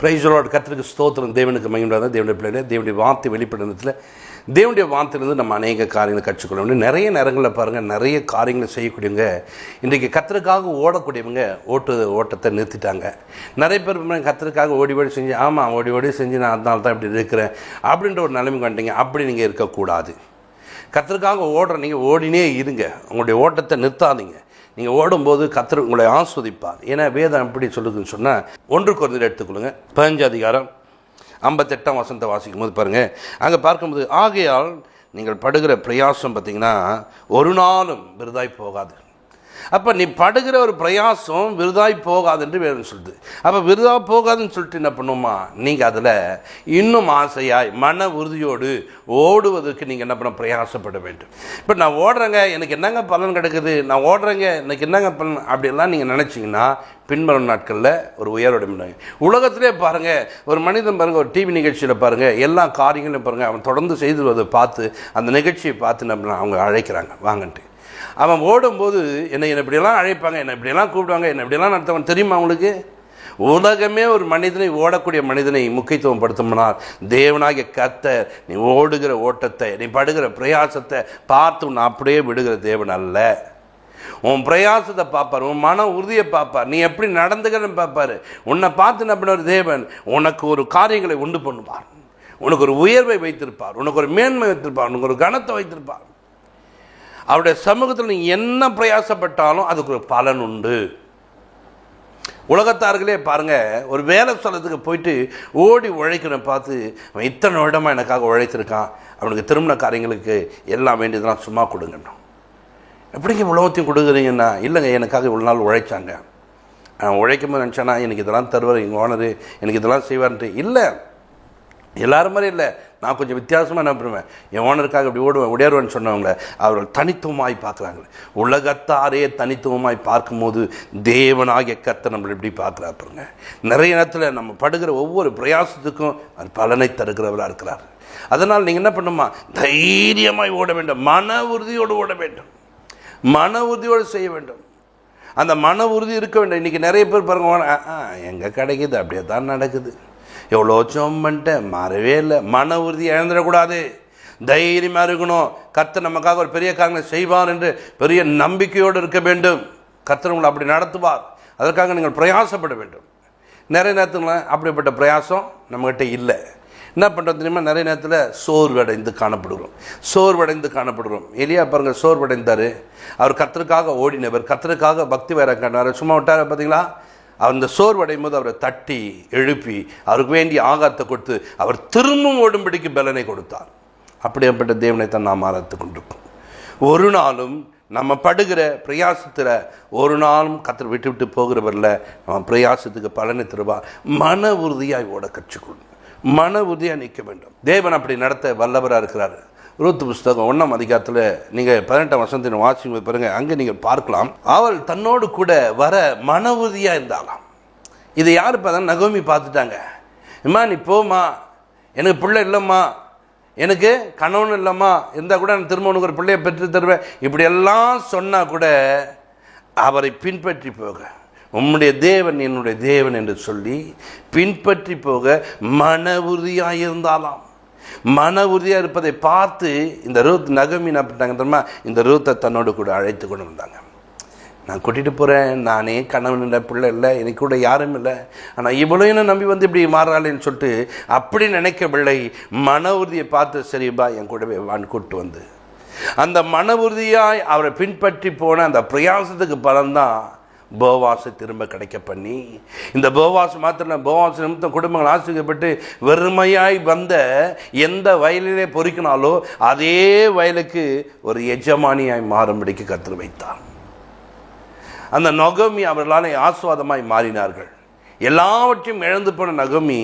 பிரைஸலோட கத்திரிக்கு ஸ்தோத்திரம். தேவனுக்கு மகிழ்ந்தாதான் தேவனுடைய பிள்ளைகள தேவனுடைய வார்த்தை வெளிப்படுறதுல தேவனுடைய வார்த்தையிலிருந்து நம்ம அநேக காரியங்களை கற்றுக்கொள்ள நிறைய நேரங்களில் பாருங்கள் நிறைய காரியங்களை செய்யக்கூடியவங்க இன்றைக்கி கத்திரக்காக ஓடக்கூடியவங்க ஓட்டு ஓட்டத்தை நிறுத்திட்டாங்க. நிறைய பேர் கத்திரக்காக ஓடி ஓடி செஞ்சு ஆமாம் ஓடி ஓடி செஞ்சு நான் அதனால தான் இப்படி இருக்கிறேன். அப்படின்ற ஒரு நிலைமைக்கு வந்துட்டீங்க. அப்படி நீங்கள் இருக்கக்கூடாது. கத்திரக்காக ஓடுற நீங்கள் ஓடினே இருங்க. உங்களுடைய ஓட்டத்தை நிறுத்தாதீங்க. நீங்கள் ஓடும்போது கத்தர் உங்களை ஆஸ்வதிப்பார். ஏன்னா வேதம் எப்படி சொல்லுதுன்னு சொன்னால் ஒன்று குறைந்த எடுத்துக்கொள்ளுங்க. பதினஞ்சு அதிகாரம் ஐம்பத்தெட்டாம் வசனத்தை வாசிக்கும் போது பாருங்கள் அங்கே பார்க்கும்போது ஆகையால் நீங்கள் படுகிற பிரயாசம் பார்த்தீங்கன்னா ஒரு நாளும் விருதாய் போகாது. அப்போ நீ படுகிற ஒரு பிரயாசம் விருதாய் போகாது என்று சொல்லுது. அப்போ விருதா போகாதுன்னு சொல்லிட்டு என்ன பண்ணுமா? நீங்கள் அதில் இன்னும் ஆசையாய் மன உறுதியோடு ஓடுவதற்கு நீங்கள் என்ன பண்ண பிரயாசப்பட வேண்டும். இப்போ நான் ஓடுறேங்க எனக்கு என்னங்க பலன் கிடைக்குது? நான் ஓடுறேங்க எனக்கு என்னங்க பலன்? அப்படிலாம் நீங்கள் நினச்சிங்கன்னா பின்வரும் நாட்களில் ஒரு உயர்வடைந்தாங்க உலகத்திலே பாருங்கள் ஒரு மனிதன் பாருங்கள் ஒரு டிவி நிகழ்ச்சியில் பாருங்கள் எல்லா காரியங்களையும் பாருங்கள் அவன் தொடர்ந்து செய்து வருவதை பார்த்து அந்த நிகழ்ச்சியை பார்த்து நம்ம அவங்க அழைக்கிறாங்க. வாங்கன்ட்டு. அவன் ஓடும்போது என்னை என்னை இப்படியெல்லாம் அழைப்பாங்க என்னை இப்படியெல்லாம் கூப்பிடுவாங்க என்னை இப்படியெல்லாம் நடத்துவாங்க தெரியுமா அவங்களுக்கு உலகமே ஒரு மனிதனை ஓடக்கூடிய மனிதனை முக்கியத்துவம் படுத்தோம்னால் தேவனாகிய கத்த நீ ஓடுகிற ஓட்டத்தை நீ படுகிற பிரயாசத்தை பார்த்து உன்னை அப்படியே விடுகிற தேவன் அல்ல. உன் பிரயாசத்தை பார்ப்பார் உன் மன உறுதியை பார்ப்பார் நீ எப்படி நடந்துக்கிறன்னு பார்ப்பார். உன்னை பார்த்து என்ன தேவன்? உனக்கு ஒரு காரியங்களை உண்டு பண்ணுவார். உனக்கு ஒரு உயர்வை வைத்திருப்பார் உனக்கு ஒரு மேன்மை வைத்திருப்பார் உனக்கு ஒரு கனத்தை வைத்திருப்பார். அவருடைய சமூகத்தில் நீ என்ன பிரயாசப்பட்டாலும் அதுக்கு ஒரு பலன் உண்டு. உலகத்தார்களே பாருங்கள் ஒரு வேலை ஸ்தலத்துக்கு போயிட்டு ஓடி உழைக்கிறத பார்த்து அவன் இத்தனை வருடமாக எனக்காக உழைத்திருக்கான் அவனுக்கு திருமண காரியங்களுக்கு எல்லாம் வேண்டியதெல்லாம் சும்மா கொடுங்கண்ணா. எப்படிங்க உலகத்தையும் கொடுக்குறீங்கன்னா? இல்லைங்க எனக்காக இவ்வளோ நாள் உழைச்சாங்க. நான் உழைக்கும் போது நினச்சேன்னா எனக்கு இதெல்லாம் தருவார் எங்கள் ஓனரு எனக்கு இதெல்லாம் செய்வார்ன்ட்டு. இல்லை. எல்லாரும் மாதிரி இல்லை. நான் கொஞ்சம் வித்தியாசமாக என்ன பண்ணுவேன் என் ஓனருக்காக இப்படி ஓடுவேன் உடையாருவேன்னு சொன்னவங்கள அவர்கள் தனித்துவமாய் பார்க்குறாங்க. உலகத்தாரே தனித்துவமாய் பார்க்கும்போது தேவனாகிய கத்தை நம்மளை இப்படி பார்க்குறா பாருங்க. நிறைய நேரத்தில் நம்ம படுகிற ஒவ்வொரு பிரயாசத்துக்கும் அது பலனை தருகிறவராக இருக்கிறார். அதனால் நீங்கள் என்ன பண்ணுமா? தைரியமாய் ஓட வேண்டும். மன உறுதியோடு ஓட வேண்டும். மன உறுதியோடு செய்ய வேண்டும். அந்த மன உறுதி இருக்க வேண்டும். இன்றைக்கி நிறைய பேர் பாருங்க எங்கே கிடைக்குது? அப்படியே தான் நடக்குது. எவ்வளோ சோம் பண்ணிட்டேன் மாறவே இல்லை. மன உறுதி இழந்துடக்கூடாது. தைரியமாக இருக்கணும் கர்த்தர் நமக்காக ஒரு பெரிய காரணம் செய்வார் என்று பெரிய நம்பிக்கையோடு இருக்க வேண்டும். கர்த்தர் உங்களை அப்படி நடத்துவார். அதற்காக நீங்கள் பிரயாசப்பட வேண்டும். நிறைய நேரத்தில் அப்படிப்பட்ட பிரயாசம் நம்மகிட்ட இல்லை. என்ன பண்ணுறது தெரியுமா? நிறைய நேரத்தில் சோர்வடைந்து காணப்படுகிறோம். சோர்வடைந்து காணப்படுகிறோம். எலியா பாருங்கள் சோர்வடைந்தார். அவர் கத்தருக்காக ஓடினவர். கத்தருக்காக பக்தி வேற கண்டார் சும்மா விட்டார் பார்த்தீங்களா அந்த சோர்வடையும் போது அவரை தட்டி எழுப்பி அவருக்கு வேண்டிய ஆகாரத்தை கொடுத்து அவர் திரும்பவும் ஓடும்படிக்கு பலனை கொடுத்தார். அப்படிப்பட்ட தேவனை தான் நாம் ஆராய்த்து கொண்டிருக்கோம் ஒரு நாளும் நம்ம படுகிற பிரயாசத்தில் ஒரு நாளும் கத்தர் விட்டு விட்டு போகிறவரில் நம்ம பிரயாசத்துக்கு பலனை தருவா மன உறுதியாக ஓட கற்றுக்கொள்ளும். மன உறுதியாக நிற்க வேண்டும். தேவன் அப்படி நடத்த வல்லவராக இருக்கிறார். ரூத் புஸ்தகம் ஒன்றாம் அதிகாரத்தில் நீங்கள் பதினெட்டாம் வருஷத்தின் வாசிக்கும் பாருங்கள் அங்கே நீங்கள் பார்க்கலாம். அவள் தன்னோடு கூட வர மன உறுதியாக இருந்தாலாம் இதை யார் பார்த்தா? நகோமி பார்த்துட்டாங்க. இம்மா நீ போம்மா. எனக்கு பிள்ளை இல்லைம்மா. எனக்கு கணவன் இல்லைம்மா. இருந்தால் கூட நான் திரும்ப உனக்கு ஒரு பிள்ளையை பெற்று தருவேன். இப்படியெல்லாம் சொன்னால் கூட அவரை பின்பற்றி போக உம்முடைய தேவன் என்னுடைய தேவன் என்று சொல்லி பின்பற்றி போக மன உறுதியாக இருந்தாலாம் மன உறுதியாக இருப்பதை பார்த்து இந்த ரூத் நகமி என்ன பண்ணிட்டாங்க தெரியுமா? இந்த ரூத்தை தன்னோடு கூட அழைத்து கொண்டு வந்தாங்க. நான் கூட்டிகிட்டு போகிறேன் நானே கணவன் பிள்ளை இல்லை. எனக்கு கூட யாரும் இல்லை. ஆனால் இவ்வளோ என்ன நம்பி வந்து இப்படி மாறாளேன்னு சொல்லிட்டு அப்படி நினைக்கவில்லை. மன உறுதியை பார்த்து சரிபா என் கூடவே வான் கூப்பிட்டு வந்து. அந்த மன உறுதியாய் அவரை பின்பற்றி போன அந்த பிரயாசத்துக்கு பலன்தான் போவாசை திரும்ப கிடைக்க பண்ணி இந்த போவாசு மாத்திரம் போவாசு நிமித்தம் குடும்பங்கள் ஆசிரியப்பட்டு வெறுமையாய் வந்த எந்த வயலிலே பொறிக்கினாலோ அதே வயலுக்கு ஒரு எஜமானியாய் மாறும்படிக்கு கற்று வைத்தார். அந்த நொகமி அவர்களால் ஆசுவாதமாய் மாறினார்கள். எல்லாவற்றையும் இழந்து போன நகமி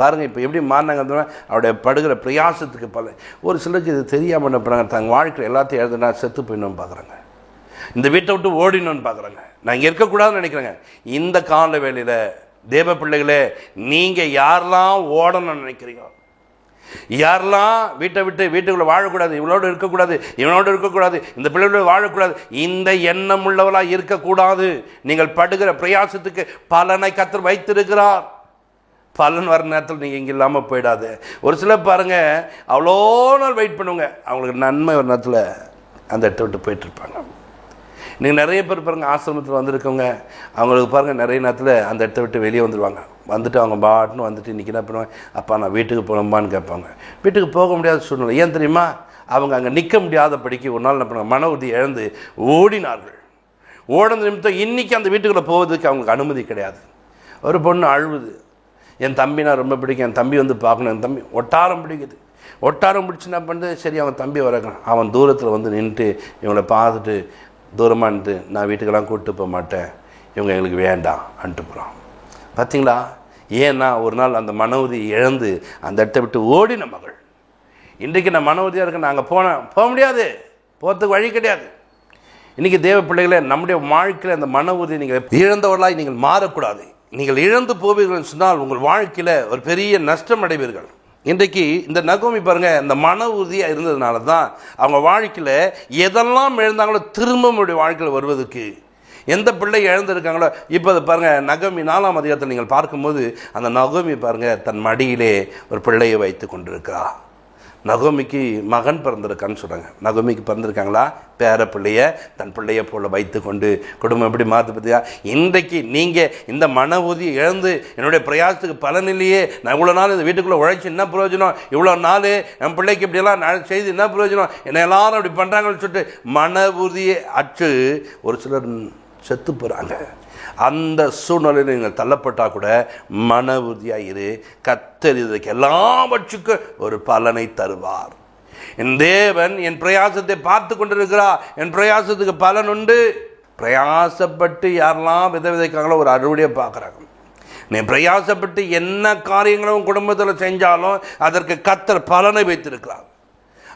பாருங்கள் இப்போ எப்படி மாறினாங்க அவருடைய படுகிற பிரயாசத்துக்கு பல ஒரு சிலருக்கு இது தெரியாமல் என்ன பண்ணுறாங்க தங்க வாழ்க்கையில் எல்லாத்தையும் எழுதுனா செத்து போயிடணும்னு பார்க்குறாங்க இந்த வீட்டை விட்டு ஓடினோன்னு பார்க்குறாங்க. நான் இங்கே இருக்கக்கூடாதுன்னு நினைக்கிறேங்க. இந்த கால வேலையில் தேவ பிள்ளைகளே நீங்கள் யாரெல்லாம் ஓடணும்னு நினைக்கிறீங்களோ யாரெல்லாம் வீட்டை விட்டு வீட்டுக்குள்ளே வாழக்கூடாது இவளோடு இருக்கக்கூடாது இவனோடு இருக்கக்கூடாது இந்த பிள்ளைகளோடு வாழக்கூடாது இந்த எண்ணம் உள்ளவளாக இருக்கக்கூடாது. நீங்கள் படுகிற பிரயாசத்துக்கு பலனை கத்தர் வைத்திருக்கிறார். பலன் வர நேரத்தில் நீங்கள் இங்கே இல்லாமல் போயிடாது. ஒரு சிலர் பாருங்கள் அவ்வளோ நாள் வெயிட் பண்ணுவோங்க அவங்களுக்கு நன்மை ஒரு நேரத்தில் அந்த இடத்த விட்டு போயிட்டுருப்பாங்க நீங்கள் நிறைய பேர் பாருங்கள் ஆசிரமத்தில் வந்திருக்கவங்க அவங்களுக்கு பாருங்கள் நிறைய நேரத்தில் அந்த இடத்த விட்டு வெளியே வந்துடுவாங்க வந்துட்டு அவங்க பாட்டுன்னு வந்துட்டு இன்றைக்கி என்ன பண்ணுவாங்க அப்பா நான் வீட்டுக்கு போகணுமான்னு கேட்பாங்க. வீட்டுக்கு போக முடியாத சூழ்நிலை. ஏன் தெரியுமா? அவங்க அங்கே நிற்க முடியாதபடிக்கு ஒரு நாள் என்ன பண்ணுவாங்க மன உறுதி இழந்து ஓடினார்கள். ஓடுன நிமித்தம் இன்றைக்கி அந்த வீட்டுக்குள்ளே போவதுக்கு அவங்களுக்கு அனுமதி கிடையாது. ஒரு பொண்ணு அழுவுது. என் தம்பி நான் ரொம்ப பிடிக்கும். என் தம்பி வந்து பார்க்கணும். என் தம்பி ஒட்டாரம் பிடிக்குது. ஒட்டாரம் பிடிச்சி என்ன பண்ணுறது சரி அவன் தம்பி வரக்கான் அவன் தூரத்தில் வந்து நின்றுட்டு இவங்களை பார்த்துட்டு தூரமாக இருந்து நான் வீட்டுக்கெல்லாம் கூப்பிட்டு போக மாட்டேன். இவங்க எங்களுக்கு வேண்டாம் அன்ட்டு போகிறான் பார்த்தீங்களா ஏன்னா ஒரு நாள் அந்த மனோதி இழந்து அந்த இடத்த விட்டு ஓடின மகள். இன்றைக்கு நான் மன உறுதியாக இருக்கேன் நாங்கள் போனேன் போக முடியாது. போகிறதுக்கு வழி கிடையாது. இன்றைக்கி தேவ பிள்ளைகளே நம்முடைய வாழ்க்கையில் அந்த மன உறுதி நீங்கள் இழந்தவர்களாய் நீங்கள் மாறக்கூடாது. நீங்கள் இழந்து போவீர்கள் சொன்னால் உங்கள் வாழ்க்கையில் ஒரு பெரிய நஷ்டம் அடைவீர்கள். இன்றைக்கு இந்த நகோமி பாருங்க இந்த மன உறுதியாக இருந்ததுனால தான் அவங்க வாழ்க்கையில் எதெல்லாம் எழுந்தாங்களோ திரும்ப நம்முடைய வாழ்க்கையில் வருவதற்கு. எந்த பிள்ளை இழந்திருக்காங்களோ இப்போ அதை பாருங்கள் நகமி நாலாம் அதிகாரத்தில் நீங்கள் பார்க்கும்போது அந்த நகோமி பாருங்கள் தன் மடியிலே ஒரு பிள்ளையை வைத்து கொண்டிருக்கிறாள் நகோமிக்கு மகன் பிறந்திருக்கான்னு சொல்கிறாங்க நகோமிக்கு பிறந்திருக்காங்களா? பேர பிள்ளைய தன் பிள்ளைய போல வைத்து கொண்டு குடும்பம் எப்படி மாற்று பார்த்தியா இன்றைக்கு நீங்கள் இந்த மன உறுதி இழந்து என்னுடைய பிரயாசத்துக்கு பலன் இல்லையே. நான் இவ்வளோ நாள் இந்த வீட்டுக்குள்ளே உழைச்சி என்ன பிரயோஜனம்? இவ்வளோ நாள் என் பிள்ளைக்கு இப்படியெல்லாம் நான் செய்து என்ன பிரயோஜனம்? என்னை எல்லாரும் அப்படி பண்ணுறாங்கன்னு சொல்லிட்டு மன உறுதியை அச்சு ஒரு சிலர் செத்து போகிறாங்க அந்த சூழ்நிலையில் நீங்கள் தள்ளப்பட்டால் கூட மன உறுதியாக இரு. கத்தர் இதுக்கு எல்லாவற்றுக்கும் ஒரு பலனை தருவார். என் தேவன் என் பிரயாசத்தை பார்த்து கொண்டிருக்கிறார். என் பிரயாசத்துக்கு பலன் உண்டு. பிரயாசப்பட்டு யாரெல்லாம் வித விதைக்காங்களோ ஒரு அறுவடையை பார்க்குறாங்க. நீ பிரயாசப்பட்டு என்ன காரியங்களும் குடும்பத்தில் செஞ்சாலும் அதற்கு கத்தர் பலனை வைத்திருக்கிறார்.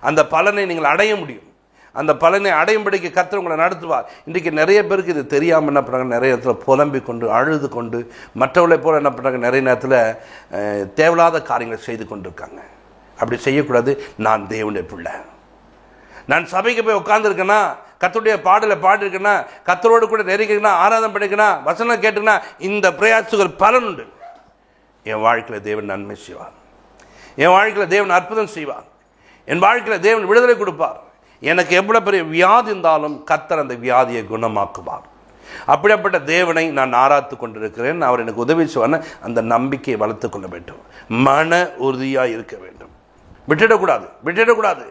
அந்த பலனை நீங்கள் அடைய முடியும். அந்த பலனை அடையும்படிக்கு கத்தர் உங்களை நடத்துவார். இன்றைக்கி நிறைய பேருக்கு இது தெரியாமல் என்ன பண்ணுறாங்க நிறைய இடத்துல புலம்பி கொண்டு அழுது கொண்டு மற்றவர்களை போல் என்ன பண்ணுறாங்க நிறைய நேரத்தில் தேவையில்லாத காரியங்களை செய்து கொண்டிருக்காங்க. அப்படி செய்யக்கூடாது. நான் தேவனுடைய பிள்ளை. நான் சபைக்கு போய் உட்காந்துருக்கேன்னா கத்தருடைய பாடலை பாடிருக்கேன்னா கத்தரோடு கூட நெருங்கினா ஆராதனை பண்ணிக்கனா வசனம் கேட்டுனா இந்த பிரயாசங்கள் பலன் உண்டு. என் வாழ்க்கையில் தேவன் நன்மை செய்வார். என் வாழ்க்கையில் தேவன் அற்புதம் செய்வார். என் வாழ்க்கையில் தேவன் விடுதலை கொடுப்பார். எனக்கு எவ்வளோ பெரிய வியாதி இருந்தாலும் கத்தர் அந்த வியாதியை குணமாக்குவார். அப்படிப்பட்ட தேவனை நான் ஆராய்த்து கொண்டிருக்கிறேன். அவர் எனக்கு உதவி செய்வார் அந்த நம்பிக்கையை வளர்த்து கொள்ள வேண்டும். மன உறுதியாக இருக்க வேண்டும். விட்டுடக்கூடாது விட்டுடக்கூடாது.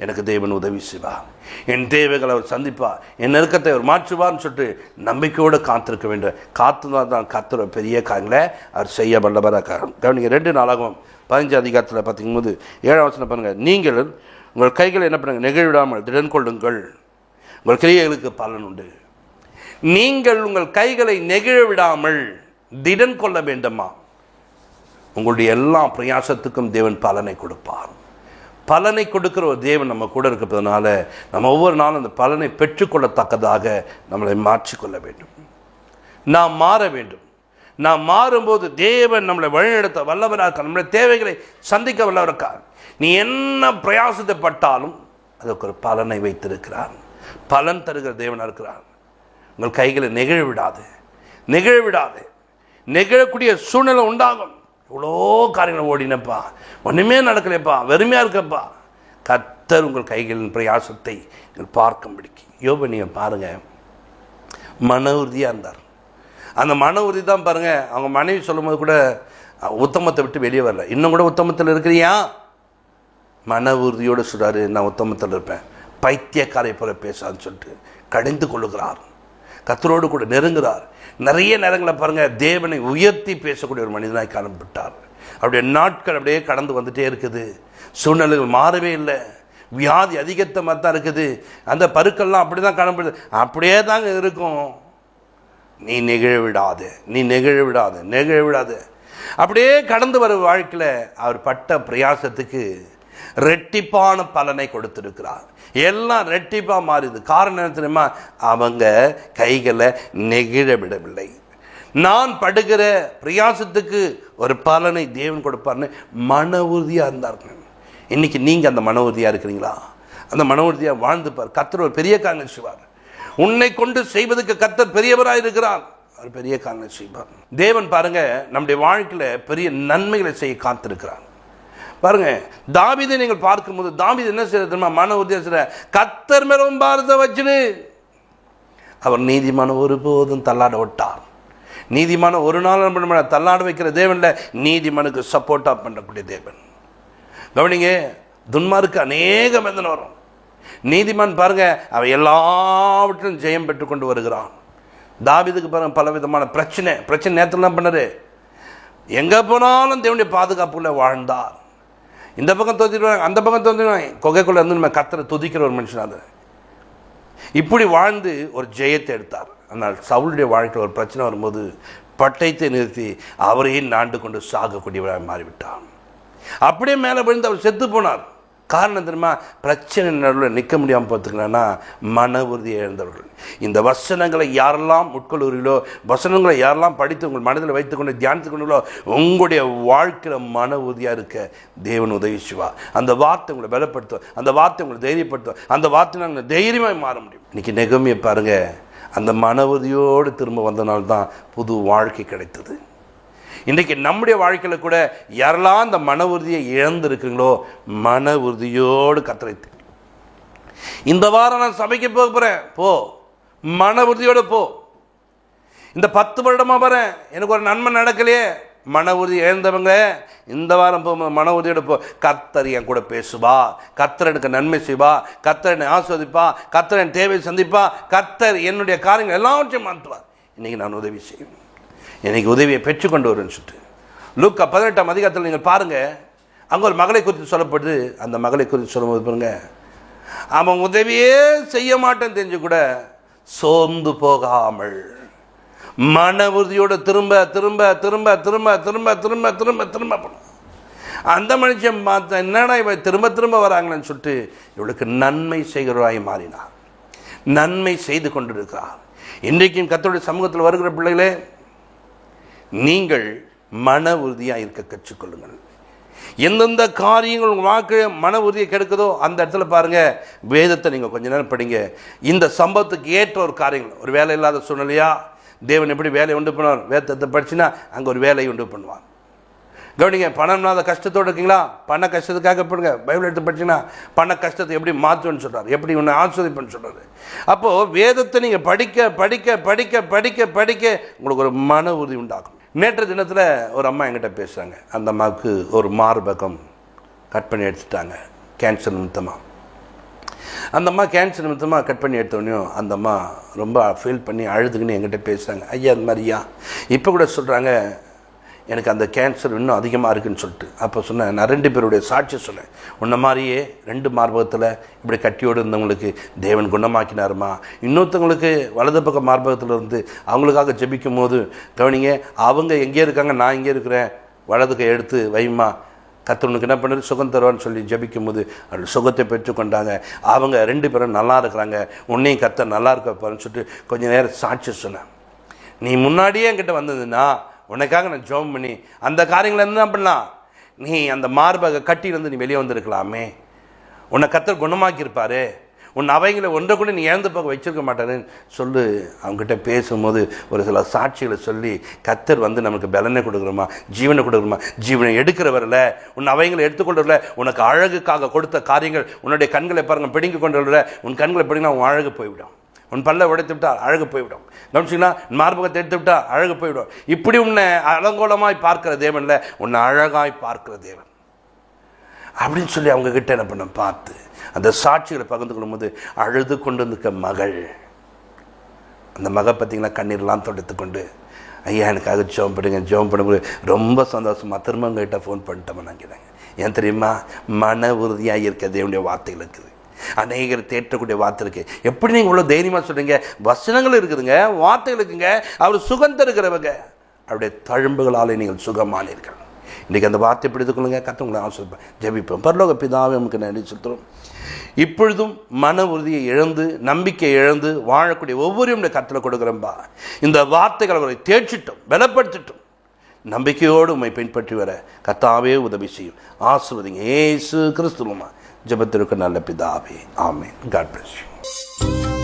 எனக்கு தேவன் உதவி செய்வார். என் தேவைகளை அவர் சந்திப்பார். என் நெருக்கத்தை அவர் மாற்றுவார்னு சொல்லிட்டு நம்பிக்கையோடு காத்திருக்க வேண்டும். காத்து தான் காத்துற பெரிய காரியங்களை அவர் செய்ய வல்லவராக கவனிங்க ரெண்டு நாளாகவும் பதினஞ்சு அதிகாரத்தில் பார்த்திங்கும்போது ஏழாம் வசனம் பாருங்கள் நீங்கள் உங்கள் கைகளை என்ன பண்ணுங்க நெகிழ்விடாமல் திடன் கொள்ளுங்கள் உங்கள் கிரியைகளுக்கு பலன் உண்டு. நீங்கள் உங்கள் கைகளை நெகிழ விடாமல் திடன் கொள்ள வேண்டுமா? உங்களுடைய எல்லா பிரயாசத்துக்கும் தேவன் பலனை கொடுப்பார். பலனை கொடுக்கிற ஒரு தேவன் நம்ம கூட இருக்கிறதுனால நம்ம ஒவ்வொரு நாளும் அந்த பலனை பெற்றுக்கொள்ளத்தக்கதாக நம்மளை மாற்றிக்கொள்ள வேண்டும். நாம் மாற வேண்டும். நாம் மாறும்போது தேவன் நம்மளை வழிநடத்த வல்லவராக இருக்கார். நம்முடைய தேவைகளை சந்திக்க வல்லவராக இருக்கார். நீ என்ன பிரயாசத்தைப்பட்டாலும் அதுக்கு ஒரு பலனை வைத்திருக்கிறார் பலன் தருகிற தேவனாக இருக்கிறார். உங்கள் கைகளை நெகிழ விடாது. நெகிழ விடாது. நெகிழக்கூடிய சூழ்நிலை உண்டாகும். இவ்வளோ காரியங்கள் ஓடினப்பா. ஒன்றுமே நடக்கலைப்பா வெறுமையாக இருக்கப்பா. கத்தர் உங்கள் கைகளின் பிரயாசத்தை நீங்கள் பார்க்கும்படிக்கு. யோப நீங்கள் பாருங்கள் மன உறுதியாக இருந்தார். அந்த மன உறுதி தான் பாருங்கள் அவங்க மனைவி சொல்லும்போது கூட உத்தமத்தை விட்டு வெளியே வரல. இன்னும் கூட உத்தமத்தில் இருக்கிறியா? மன உறுதியோடு சொல்கிறாரு நான் உத்தமத்தில் இருப்பேன். பைத்தியக்காரை போல பேசான்னு சொல்லிட்டு கடிந்து கொள்ளுகிறார். கத்தரோடு கூட நெருங்குகிறார். நிறைய நேரங்களை பாருங்க தேவனை உயர்த்தி பேசக்கூடிய ஒரு மனிதனாய் காணப்பட்டார். அவருடைய நாட்கள் அப்படியே கடந்து வந்துட்டே இருக்குது. சூழ்நிலைகள் மாறவே இல்லை. வியாதி அதிகத்தமாக மாதிரி தான் இருக்குது. அந்த பருக்கள்லாம் அப்படி தான் காணப்படுது. அப்படியே தாங்க இருக்கும். நீ நெகிழ விடாத நீ நெகிழ விடாது நெகிழ விடாத அப்படியே கடந்து வர வாழ்க்கையில் அவர் பட்ட பிரயாசத்துக்கு ரெட்டிப்பான பலனை கொடுத்திருக்கிறார். எல்லாம் ரெட்டிப்பாக மாறுது காரணம் என்ன தெரியுமா? அவங்க கைகளை நெகிழ விடவில்லை. நான் படுகிற பிரயாசத்துக்கு ஒரு பலனை தேவன் கொடுப்பார்னு மன உறுதியாக இருந்தார்கள் இன்னைக்கு நீங்கள் அந்த மன உறுதியாக இருக்கிறீங்களா? அந்த மன உறுதியாக வாழ்ந்துப்பார் கத்தர் ஒரு பெரிய காரணம் செய்வார். உன்னை கொண்டு செய்வதற்கு கத்தர் பெரியவராக இருக்கிறார். அவர் பெரிய காரணம் செய்வார். தேவன் பாருங்க நம்முடைய வாழ்க்கையில் பெரிய நன்மைகளை செய்ய காத்திருக்கிறார். பாருங்க தாவிதை நீங்கள் பார்க்கும்போது தாவிது என்ன செய்யறது தெரியுமா? மன உத்தேச கத்தர் மேலும் பாரத வச்சுடு அவர் நீதிமான ஒருபோதும் தள்ளாட விட்டார். நீதிமான ஒரு நாள் என்ன பண்ண தள்ளாட வைக்கிற தேவன்ல நீதிமானுக்கு சப்போர்ட்டாக பண்ணக்கூடிய தேவன். கவனிங்க துன்மாருக்கு அநேக வேதனை வரும். நீதிமான் பாருங்க அவன் எல்லாவற்றிலும் ஜெயம் பெற்றுக்கொண்டு வருகிறான். தாவிதுக்கு பாருங்க பல விதமான பிரச்சனை. பிரச்சனை நேரத்தில் பண்ணார். பண்ணாரு எங்கே போனாலும் தேவனுடைய பாதுகாப்புள்ள வாழ்ந்தார். இந்த பக்கம் தோத்திடுவாங்க அந்த பக்கம் தோத்திடுவாங்க. கொகைக்குள்ள இருந்து நம்ம கத்தரை துதிக்கிற ஒரு மனுஷன் அது. இப்படி வாழ்ந்து ஒரு ஜெயத்தை எடுத்தார். ஆனால் சவுளுடைய வாழ்க்கையில் ஒரு பிரச்சனை வரும்போது பட்டயத்தை நிறுத்தி அவரையும் நாண்டு கொண்டு சாகக்கூடியவராக மாறிவிட்டான் அப்படியே மேலே விழுந்து அவர் செத்து போனார். காரணம் தெரியுமா? பிரச்சனை நடுவில் நிற்க முடியாமல் பார்த்துக்கலன்னா மன உறுதியை இழந்தவர்கள். இந்த வசனங்களை யாரெல்லாம் உட்கொள்கிறீர்களோ வசனங்களை யாரெல்லாம் படித்து உங்கள் மனதில் வைத்துக்கொண்டு தியானித்து கொண்டீர்களோ உங்களுடைய வாழ்க்கையில் மன உறுதியாக இருக்க தேவன் உதவி சிவா அந்த வார்த்தை உங்களை பலப்படுத்தும் அந்த வார்த்தை உங்களை தைரியப்படுத்தும் அந்த வார்த்தை நாங்கள் தைரியமாக மாற முடியும். இன்றைக்கி நெகமையை பாருங்கள் அந்த மன உறுதியோடு திரும்ப வந்தனால்தான் தான் புது வாழ்க்கை கிடைத்தது. இன்றைக்கு நம்முடைய வாழ்க்கையில் கூட யாரெல்லாம் அந்த மன உறுதியை இழந்திருக்குங்களோ மன உறுதியோடு கத்தரைத்து இந்த வாரம் நான் சபைக்கு போக போகிறேன் போ. மன உறுதியோடு போ. இந்த பத்து வருடமாக போகிறேன் எனக்கு ஒரு நன்மை நடக்கலையே. மன உறுதி இழந்தவங்க இந்த வாரம் போகும்போது மன உறுதியோட போ. கர்த்தர் என் கூட பேசுவா. கர்த்தர் எனக்கு நன்மை செய்வா. கர்த்தர் என்னை ஆஸ்வதிப்பா கர்த்தர் என் தேவை சந்திப்பா. கர்த்தர் என்னுடைய காரியங்கள் எல்லாவற்றையும் மாற்றுவார். இன்னைக்கு நான் உதவி செய்வேன். எனக்கு உதவியை பெற்றுக்கொண்டு வருவேன் சொல்லிட்டு. லூக்கா பதினெட்டாம் அதிகாரத்தில் நீங்கள் பாருங்கள் அங்கே ஒரு மகளை குறித்து சொல்லப்படுது. அந்த மகளை குறித்து சொல்லும்போது பாருங்க. அவன் உதவியே செய்ய மாட்டேன்னு தெரிஞ்சு கூட சோர்ந்து போகாமல் மன உறுதியோடு திரும்ப திரும்ப திரும்ப திரும்ப திரும்ப திரும்ப திரும்ப திரும்ப பண்ணும் அந்த மனுஷன் பார்த்த என்னடா இவன் திரும்ப திரும்ப வராங்களேன்னு சொல்லிட்டு இவளுக்கு நன்மை செய்கிறவராய் மாறினார் நன்மை செய்து கொண்டிருக்கிறார் இன்றைக்கும் கத்தோடைய சமூகத்தில் வருகிற பிள்ளைகளே நீங்கள் மன உறுதியாக இருக்க கற்றுக்கொள்ளுங்கள். எந்தெந்த காரியங்கள் உங்கள் வாழ்க்கையை மன உறுதியை கெடுக்குதோ அந்த இடத்துல பாருங்கள் வேதத்தை நீங்கள் கொஞ்ச நேரம் படிங்க. இந்த சம்பவத்துக்கு ஏற்ற ஒரு காரியங்கள் ஒரு வேலை இல்லாத சூழ்நிலையா? தேவன் எப்படி வேலையை உண்டு பண்ணுவார்? வேதத்தை படிச்சுன்னா அங்கே ஒரு வேலையை உண்டு பண்ணுவார். கவனிங்க பணம் இல்லாத கஷ்டத்தோடு இருக்கீங்களா? பண கஷ்டத்துக்காக பண்ணுங்க பைபிள் எடுத்து படிச்சீங்கன்னா பண கஷ்டத்தை எப்படி மாற்றுவேன்னு சொல்கிறார் எப்படி உன்னை ஆஸ்வதிப்பேன்னு சொல்கிறாரு அப்போது வேதத்தை நீங்கள் படிக்க படிக்க படிக்க படிக்க படிக்க உங்களுக்கு ஒரு மன உறுதி உண்டாகும். நேற்று தினத்தில் ஒரு அம்மா என்கிட்ட பேசுகிறாங்க அந்த அம்மாவுக்கு ஒரு மார்பகம் கட் பண்ணி எடுத்துட்டாங்க. கேன்சர் நிமித்தமாக அந்த அம்மா கேன்சர் நிமித்தமாக கட் பண்ணி எடுத்தோடனையும் அந்த அம்மா ரொம்ப ஃபீல் பண்ணி அழுதுக்குன்னு என்கிட்ட பேசுகிறாங்க ஐயா அது மாதிரியா இப்போ கூட சொல்கிறாங்க எனக்கு அந்த கேன்சர் இன்னும் அதிகமாக இருக்குன்னு சொல்லிட்டு. அப்போ சொன்னேன் நான் ரெண்டு பேருடைய சாட்சி சொன்னேன். உன்ன மாதிரியே ரெண்டு மார்பகத்தில் இப்படி கட்டியோடு இருந்தவங்களுக்கு தேவன் குணமாக்கினாருமா? இன்னொருத்தவங்களுக்கு வலது பக்கம் மார்பகத்தில் இருந்து அவங்களுக்காக ஜெபிக்கும் போது கவனிங்க அவங்க எங்கே இருக்காங்க நான் இங்கே இருக்கிறேன்? வலதுக்கை எடுத்து வைமா கத்தவனுக்கு என்ன பண்ணுறது சுகம் தருவான்னு சொல்லி ஜபிக்கும் போது அவர்கள் சுகத்தை பெற்றுக்கொண்டாங்க அவங்க ரெண்டு பேரும் நல்லா இருக்கிறாங்க. உன்னையும் கத்த நல்லா இருக்க போறேன்னு சொல்லிட்டு கொஞ்ச நேரம் சாட்சி சொன்னேன். நீ முன்னாடியே என்கிட்ட வந்ததுன்னா உனக்காக நான் ஜோம் பண்ணி அந்த காரியங்களை என்ன பண்ணலாம்? நீ அந்த மார்பக கட்டியிருந்து நீ வெளியே வந்திருக்கலாமே. உன்னை கத்தர் குணமாக்கியிருப்பாரு. உன் அவைகளை ஒன்றை கூட நீ இழந்து போக வச்சிருக்க மாட்டாருன்னு சொல்லு அவங்ககிட்ட பேசும்போது ஒரு சில சாட்சிகளை சொல்லி கத்தர் வந்து நமக்கு பலனை கொடுக்குறோமா ஜீவனை கொடுக்குறோமா ஜீவனை எடுக்கிறவரில் உன் அவைகளை எடுத்துக்கொண்டவரில் உனக்கு அழகுக்காக கொடுத்த காரியங்கள் உன்னுடைய கண்களை பாருங்கள் பிடுங்கி கொண்டவரில் உன் கண்களை பிடிங்கினா உன் அழகு போய்விடும். உன் பல்லை உடைத்து விட்டால் அழகு போய்விடும். கவனிச்சிங்களா மார்பகத்தை எடுத்து விட்டால் அழகு போய்விடும். இப்படி உன்னை அலங்கோலமாய் பார்க்கிற தேவன்ல உன்னை அழகாய் பார்க்கிற தேவன். அப்படின்னு சொல்லி அவங்க கிட்ட என்ன பண்ண பார்த்து அந்த சாட்சிகளை பகிர்ந்து கொள்ளும்போது அழுது கொண்டு இருக்க மகள். அந்த மக பார்த்திங்கன்னா கண்ணீர்லாம் தொடுத்து கொண்டு ஐயா எனக்காக ஜோம் பண்ணுங்க ஜோம் பண்ணும்போது ரொம்ப சந்தோஷமாக திரும்ப உங்ககிட்ட ஃபோன் பண்ணிட்டோம் நினைக்கிறாங்க ஏன் தெரியுமா? மன உறுதியாக இருக்க தேவனுடைய வார்த்தைகள் இருக்குது. அநேகர் தேற்றக்கூடிய வார்த்தை இருக்கு. எப்படி நீங்கள் இவ்வளோ தைரியமாக சொல்றீங்க? வசனங்கள் இருக்குதுங்க வார்த்தைகள் இருக்குங்க. அவர் சுகம் தருகிறவங்க. அவருடைய தழும்புகளாலே நீங்கள் சுகமானீர்கள். இன்றைக்கி அந்த வார்த்தை எப்படி கொள்ளுங்க? கத்தவங்களை ஆசிரியப்பேன் ஜபிப்போம். பரலோக பிதாவே நமக்கு நன்றி சொல்கிறோம் இப்பொழுதும் மன உறுதியை இழந்து நம்பிக்கை இழந்து வாழக்கூடிய ஒவ்வொரு கத்தில் கொடுக்குறம்பா இந்த வார்த்தைகள் அவரை தேய்ச்சிட்டோம் பலப்படுத்திட்டோம். நம்பிக்கையோடு உண்மை பின்பற்றி வர கத்தாவே உதவி செய்யும். ஆசிர்வதிங்க. ஏசு கிறிஸ்துவமா. ஜபத்திற்கு நல்ல பிதாவே. ஆமேன். God bless you